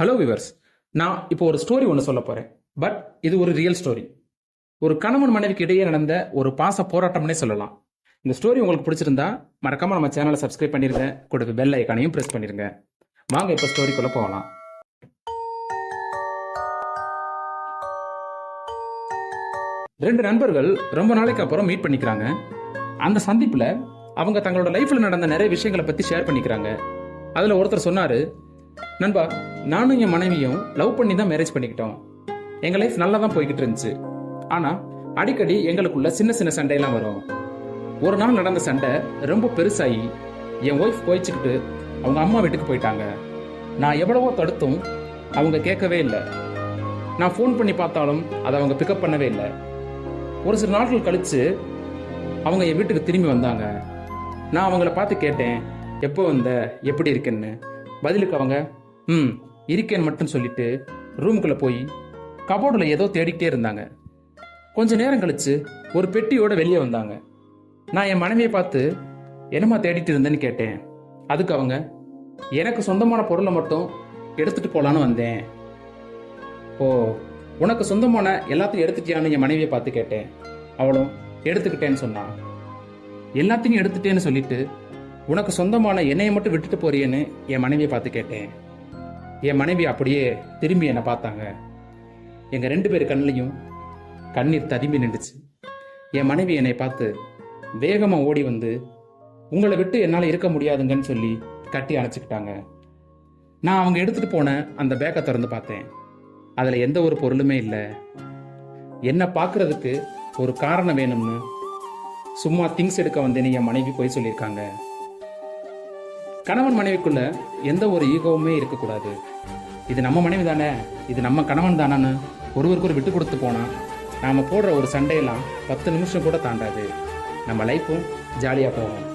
Hello viewers நான் இப்போ ஒரு ஸ்டோரி ஒன்று சொல்ல போறேன். பட் இது ஒரு ரியல் ஸ்டோரி ஒரு கணவன் மனைவிக்கு இடையே நடந்த ஒரு பாச போராட்டம்னே சொல்லலாம். இந்த ஸ்டோரி உங்களுக்கு பிடிச்சிருந்தா மறக்காம நம்ம சேனலை சப்ஸ்கிரைப் பண்ணிருங்க. கொடுத்து பெல் ஐக்கானையும் ப்ரெஸ் பண்ணிருங்க. வாங்க இப்போ ஸ்டோரிக்குள்ள போகலாம். ரெண்டு நண்பர்கள் ரொம்ப நாளைக்கு அப்புறம் மீட் பண்ணிக்கிறாங்க. அந்த சந்திப்புல அவங்க தங்களோட லைஃப்ல நடந்த நிறைய விஷயங்களை பத்தி ஷேர் பண்ணிக்கிறாங்க. அதுல ஒருத்தர் சொன்னாரு நண்பா நானும் என் மனைவியும் லவ் பண்ணி தான் மேரேஜ் பண்ணிக்கிட்டோம். எங்க லைஃப் நல்லா தான் போய்கிட்டு இருந்துச்சு. ஆனா அடிக்கடி எங்களுக்குள்ள சின்ன சின்ன சண்டையெல்லாம் வரும். ஒரு நாள் நடந்த சண்டை ரொம்ப பெருசாகி என் ஒய்ஃப் கோயிச்சுக்கிட்டு அவங்க அம்மா வீட்டுக்கு போயிட்டாங்க. நான் எவ்வளவோ தடுத்தும் அவங்க கேட்கவே இல்லை. நான் ஃபோன் பண்ணி பார்த்தாலும் அதை அவங்க பிக்கப் பண்ணவே இல்லை. ஒரு சில நாட்கள் கழிச்சு அவங்க என் வீட்டுக்கு திரும்பி வந்தாங்க. நான் அவங்கள பார்த்து கேட்டேன் எப்போ வந்த? எப்படி இருக்குன்னு? பதிலுக்கு அவங்க ம் இருக்கேன்னு மட்டும் சொல்லிட்டு ரூமுக்குள்ளே போய் கபோர்டில் ஏதோ தேடிக்கிட்டே இருந்தாங்க. கொஞ்ச நேரம் கழிச்சு ஒரு பெட்டியோட வெளியே வந்தாங்க. நான் என் மனைவியை பார்த்து என்னம்மா தேடிட்டு இருந்தேன்னு கேட்டேன். அதுக்கு அவங்க எனக்கு சொந்தமான பொருளை மட்டும் எடுத்துட்டு போகலான்னு வந்தேன். ஓ உனக்கு சொந்தமான எல்லாத்தையும் எடுத்துட்டியான்னு என் மனைவியை பார்த்து கேட்டேன். அவளும் எடுத்துக்கிட்டேன்னு சொன்னான். எல்லாத்தையும் எடுத்துட்டேன்னு சொல்லிட்டு உனக்கு சொந்தமான என்னையை மட்டும் விட்டுட்டு போறியேன்னு என் மனைவியை பார்த்து கேட்டேன். என் மனைவி அப்படியே திரும்பி என்னை பார்த்தாங்க. எங்கள் ரெண்டு பேர் கண்ணிலையும் கண்ணீர் ததும்பி நின்றுச்சு. என் மனைவி என்னை பார்த்து வேகமாக ஓடி வந்து உங்களை விட்டு என்னால் இருக்க முடியாதுங்கன்னு சொல்லி கட்டி அணைச்சிக்கிட்டாங்க. நான் அவங்க எடுத்துகிட்டு போன அந்த பேக்கை திறந்து பார்த்தேன். அதில் எந்த ஒரு பொருளுமே இல்லை. என்னை பார்க்குறதுக்கு ஒரு காரணம் வேணும்னு சும்மா திங்ஸ் எடுக்க வந்தேன்னு என் மனைவி போய் சொல்லியிருக்காங்க. கணவன் மனைவிக்குள்ள எந்த ஒரு ஈகோவுமே இருக்கக்கூடாது. இது நம்ம மனைவி தானே இது நம்ம கணவன் தானான்னு ஒருவருக்கு ஒரு விட்டு கொடுத்து போனா நாம போடுற ஒரு சண்டையெல்லாம் பத்து நிமிஷம் கூட தாண்டாது. நம்ம லைஃப்பும் ஜாலியாக போகும்.